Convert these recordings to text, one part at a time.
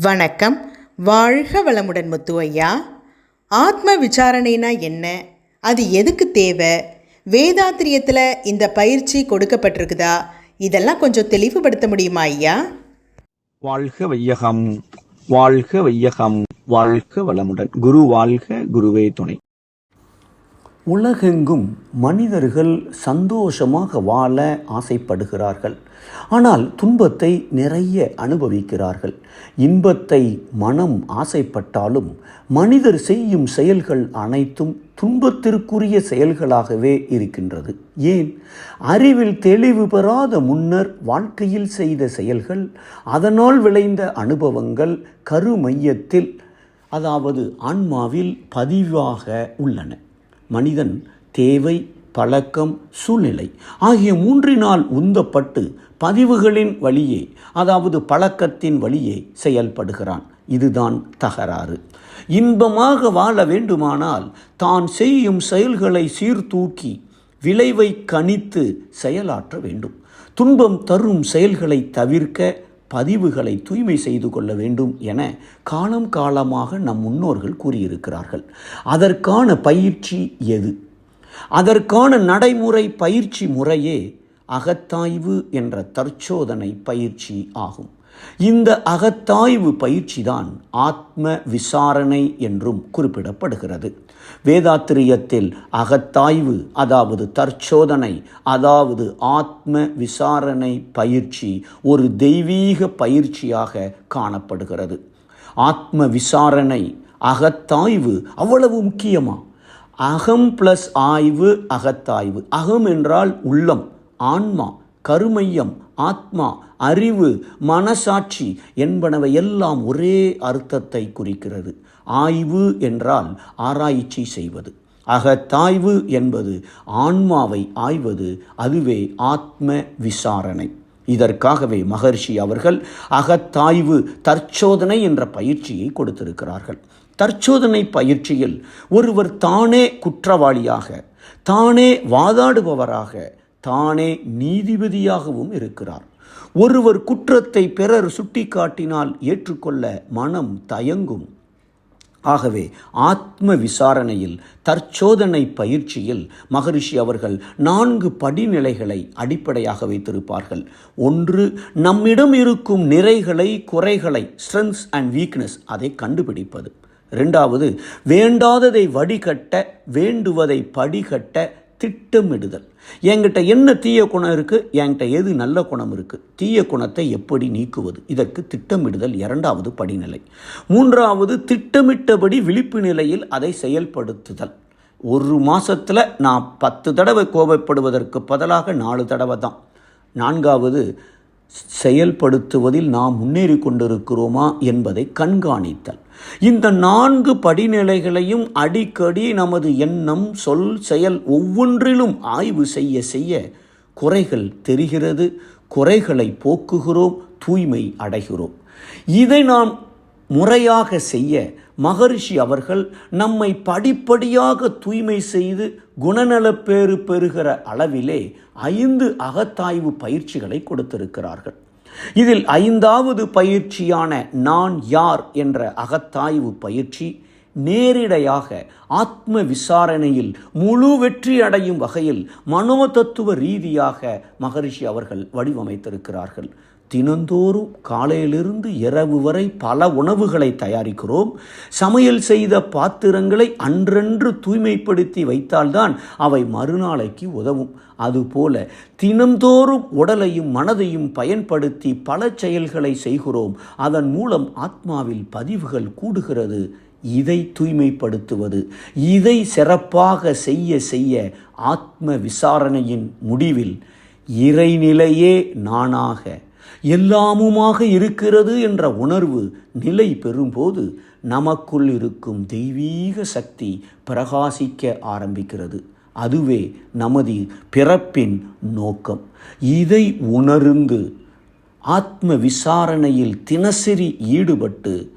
வணக்கம். வாழ்க வளமுடன் முத்து ஐயா ஆத்ம விசாரணைனா என்ன? அது எதுக்கு தேவை? வேதாத்திரியத்தில் இந்த பயிற்சி கொடுக்கப்பட்டிருக்குதா? இதெல்லாம் கொஞ்சம் தெளிவுபடுத்த முடியுமா ஐயா? வாழ்க வையகம். வாழ்க வையகம். வாழ்க வளமுடன். குரு வாழ்க குருவே துணை. உலகெங்கும் மனிதர்கள் சந்தோஷமாக வாழ ஆசைப்படுகிறார்கள். ஆனால் துன்பத்தை நிறைய அனுபவிக்கிறார்கள். இன்பத்தை மனம் ஆசைப்பட்டாலும் மனிதர் செய்யும் செயல்கள் அனைத்தும் துன்பத்திற்குரிய செயல்களாகவே இருக்கின்றது. ஏன்? அறிவில் தெளிவு பெறாத முன்னர் வாழ்க்கையில் செய்த செயல்கள் அதனால் விளைந்த அனுபவங்கள் கருமையத்தில் அதாவது ஆன்மாவில் பதிவாக உள்ளன. மனிதன் தேவை பழக்கம் சூழ்நிலை ஆகிய மூன்றினால் உந்தப்பட்டு பதிவுகளின் வழியே அதாவது பழக்கத்தின் வழியே செயல்படுகிறான். இதுதான் தகராறு. இன்பமாக வாழ வேண்டுமானால் தான் செய்யும் செயல்களை சீர்தூக்கி விளைவை கணித்து செயலாற்ற வேண்டும். துன்பம் தரும் செயல்களை தவிர்க்க பதிவுகளை தூய்மை செய்து கொள்ள வேண்டும் என காலம் காலமாக நம் முன்னோர்கள் கூறியிருக்கிறார்கள். அதற்கான பயிற்சி எது? அதற்கான நடைமுறை பயிற்சி முறையே அகத்தாய்வு என்ற தற்சோதனை பயிற்சி ஆகும். இந்த அகத்தாய்வு பயிற்சிதான் ஆத்ம விசாரணை என்றும் குறிப்பிடப்படுகிறது. வேதாத்திரியத்தில் அகத்தாய்வு அதாவது தற்சோதனை அதாவது ஆத்ம விசாரணை பயிற்சி ஒரு தெய்வீக பயிற்சியாக காணப்படுகிறது. ஆத்ம விசாரணை அகத்தாய்வு அவ்வளவு முக்கியமா? அகம் பிளஸ் ஆய்வு அகத்தாய்வு. அகம் என்றால் உள்ளம் ஆன்மா. கருமையம் ஆத்மா அறிவு மனசாட்சி என்பனவை எல்லாம் ஒரே அர்த்தத்தை குறிக்கிறது. ஆய்வு என்றால் ஆராய்ச்சி செய்வது. அகத்தாய்வு என்பது ஆன்மாவை ஆய்வது அதுவே ஆத்ம விசாரணை. இதற்காகவே மகர்ஷி அவர்கள் அகத்தாய்வு தற்சோதனை என்ற பயிற்சியை கொடுத்திருக்கிறார்கள். தற்சோதனை பயிற்சியில் ஒருவர் தானே குற்றவாளியாக தானே வாதாடுபவராக தானே நீதிபதியாகவும் இருக்கிறார். ஒருவர் குற்றத்தை பிறர் சுட்டிக்காட்டினால் ஏற்றுக்கொள்ள மனம் தயங்கும். ஆகவே ஆத்ம விசாரணையில் தற்சோதனை பயிற்சியில் மகரிஷி அவர்கள் நான்கு படிநிலைகளை அடிப்படையாக வைத்திருப்பார்கள். ஒன்று நம்மிடம் இருக்கும் நிறைகளை குறைகளை ஸ்ட்ரென்த்ஸ் அண்ட் வீக்னஸ் அதை கண்டுபிடிப்பது. ரெண்டாவது வேண்டாததை வடிகட்ட வேண்டுவதை படிகட்ட திட்டமிடுதல். என்கிட்ட என்ன தீய குணம் இருக்குது என்கிட்ட எது நல்ல குணம் இருக்குது தீய குணத்தை எப்படி நீக்குவது? இதற்கு திட்டமிடுதல் இரண்டாவது படிநிலை. மூன்றாவது திட்டமிட்டபடி விழிப்பு நிலையில் அதை செயல்படுத்துதல். ஒரு மாதத்தில் நான் பத்து தடவை கோபப்படுவதற்கு பதிலாக நாலு தடவை தான். நான்காவது செயல்படுத்துவதில் நாம் முன்னேறி கொண்டிருக்கிறோமா என்பதை கண்காணித்தல். இந்த நான்கு படிநிலைகளையும் அடிக்கடி நமது எண்ணம் சொல் செயல் ஒவ்வொன்றிலும் ஆய்வு செய்ய செய்ய குறைகள் தெரிகிறது குறைகளை போக்குகிறோம் தூய்மை அடைகிறோம். இதை நாம் முறையாக செய்ய மகரிஷி அவர்கள் நம்மை படிப்படியாக தூய்மை செய்து குணநலப்பேறு பெறுகிற அளவிலே ஐந்து அகத்தாய்வு பயிற்சிகளை கொடுத்திருக்கிறார்கள். இதில் ஐந்தாவது பயிற்சியான நான் யார் என்ற அகத்தாய்வு பயிற்சி நேரிடையாக ஆத்ம விசாரணையில் முழு வெற்றி அடையும் வகையில் மனோதத்துவ ரீதியாக மகரிஷி அவர்கள் வடிவமைத்திருக்கிறார்கள். தினந்தோறும் காலையிலிருந்து இரவு வரை பல உணவுகளை தயாரிக்கிறோம். சமையல் செய்த பாத்திரங்களை அன்றன்று தூய்மைப்படுத்தி வைத்தால்தான் அவை மறுநாளைக்கு உதவும். அதுபோல தினந்தோறும் உடலையும் மனதையும் பயன்படுத்தி பல செயல்களை செய்கிறோம். அதன் மூலம் ஆத்மாவில் பதிவுகள் கூடுகிறது. இதை தூய்மைப்படுத்துவது. இதை சிறப்பாக செய்ய செய்ய ஆத்ம விசாரணையின் முடிவில் இறைநிலையே நானாக எல்லாமுமாக இருக்கிறது என்ற உணர்வு நிலை பெறும்போது நமக்குள் இருக்கும் தெய்வீக சக்தி பிரகாசிக்க ஆரம்பிக்கிறது. அதுவே நமது பிறப்பின் நோக்கம். இதை உணர்ந்து ஆத்ம விசாரணையில் தினசரி ஈடுபட்டு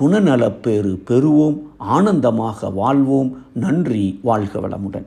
குணநலப்பேறு பெறுவோம் ஆனந்தமாக வாழ்வோம். நன்றி வாழ்க வளமுடன்.